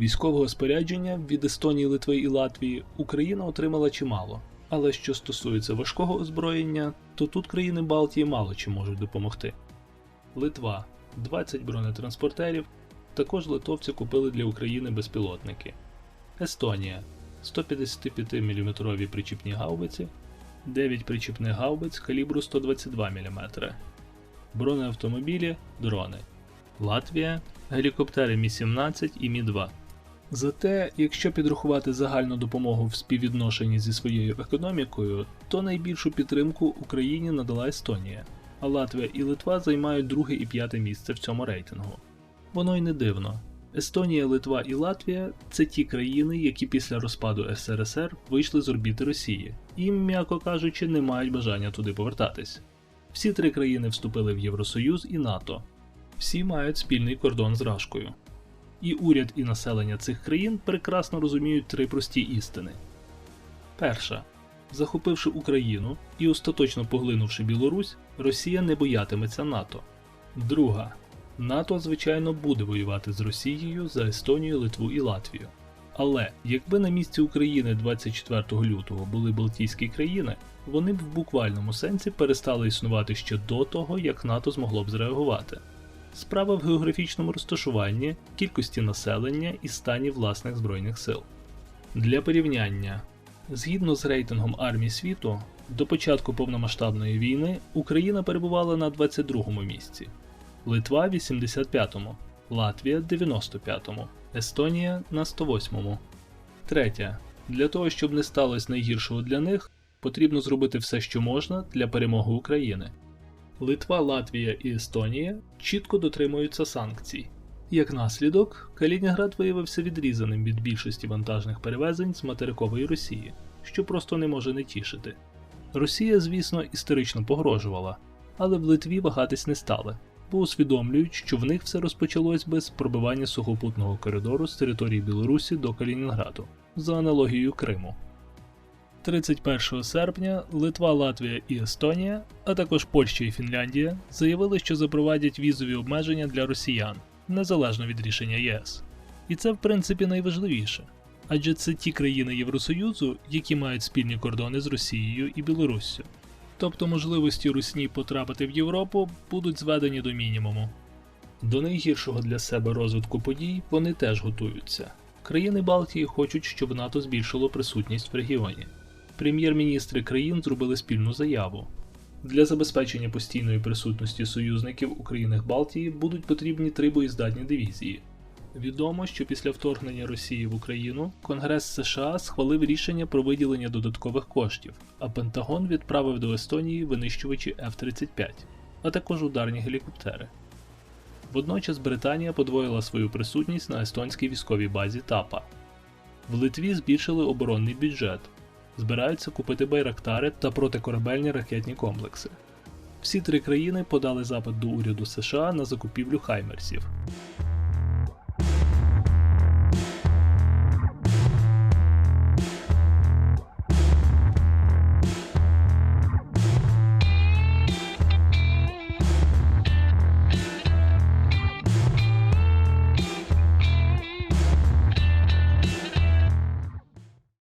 Військового спорядження від Естонії, Литви і Латвії Україна отримала чимало. Але що стосується важкого озброєння, то тут країни Балтії мало чим можуть допомогти. Литва 20 бронетранспортерів. Також литовці купили для України безпілотники. Естонія 155 мм причіпні гаубиці, 9 причіпних гаубиць калібру 122 мм, бронеавтомобілі, дрони. Латвія гелікоптери Мі-17 і Мі-2. Зате, якщо підрахувати загальну допомогу в співвідношенні зі своєю економікою, то найбільшу підтримку Україні надала Естонія, а Латвія і Литва займають друге і п'яте місце в цьому рейтингу. Воно й не дивно. Естонія, Литва і Латвія це ті країни, які після розпаду СРСР вийшли з орбіти Росії і, м'яко кажучи, не мають бажання туди повертатись. Всі три країни вступили в Євросоюз і НАТО. Всі мають спільний кордон з Рашкою. І уряд і населення цих країн прекрасно розуміють три прості істини. Перша. Захопивши Україну і остаточно поглинувши Білорусь, Росія не боятиметься НАТО. Друга. НАТО, звичайно, буде воювати з Росією за Естонію, Литву і Латвію. Але якби на місці України 24 лютого були Балтійські країни, вони б в буквальному сенсі перестали існувати ще до того, як НАТО змогло б зреагувати. Справа в географічному розташуванні, кількості населення і стані власних збройних сил. Для порівняння, згідно з рейтингом армій світу, до початку повномасштабної війни Україна перебувала на 22-му місці, Литва 85-му, Латвія 95-му, Естонія на 108-му. Третє. Для того, щоб не сталося найгіршого для них, потрібно зробити все, що можна для перемоги України. Литва, Латвія і Естонія чітко дотримуються санкцій. Як наслідок, Калінінград виявився відрізаним від більшості вантажних перевезень з материкової Росії, що просто не може не тішити. Росія, звісно, історично погрожувала, але в Литві вагатись не стали, бо усвідомлюють, що в них все розпочалось без пробивання сухопутного коридору з території Білорусі до Калінінграду за аналогією Криму. 31 серпня Литва, Латвія і Естонія, а також Польща і Фінляндія заявили, що запровадять візові обмеження для росіян незалежно від рішення ЄС. І це в принципі найважливіше, адже це ті країни Євросоюзу, які мають спільні кордони з Росією і Білоруссю. Тобто можливості Русні потрапити в Європу будуть зведені до мінімуму. До найгіршого для себе розвитку подій вони теж готуються. Країни Балтії хочуть, щоб НАТО збільшило присутність в регіоні. Прем'єр-міністри країн зробили спільну заяву. Для забезпечення постійної присутності союзників у країнах Балтії будуть потрібні три боєздатні дивізії. Відомо, що після вторгнення Росії в Україну Конгрес США схвалив рішення про виділення додаткових коштів, а Пентагон відправив до Естонії винищувачі F-35, а також ударні гелікоптери. Водночас Британія подвоїла свою присутність на естонській військовій базі Тапа. В Литві збільшили оборонний бюджет, збираються купити байрактари та протикорабельні ракетні комплекси. Всі три країни подали запит до уряду США на закупівлю хаймерсів.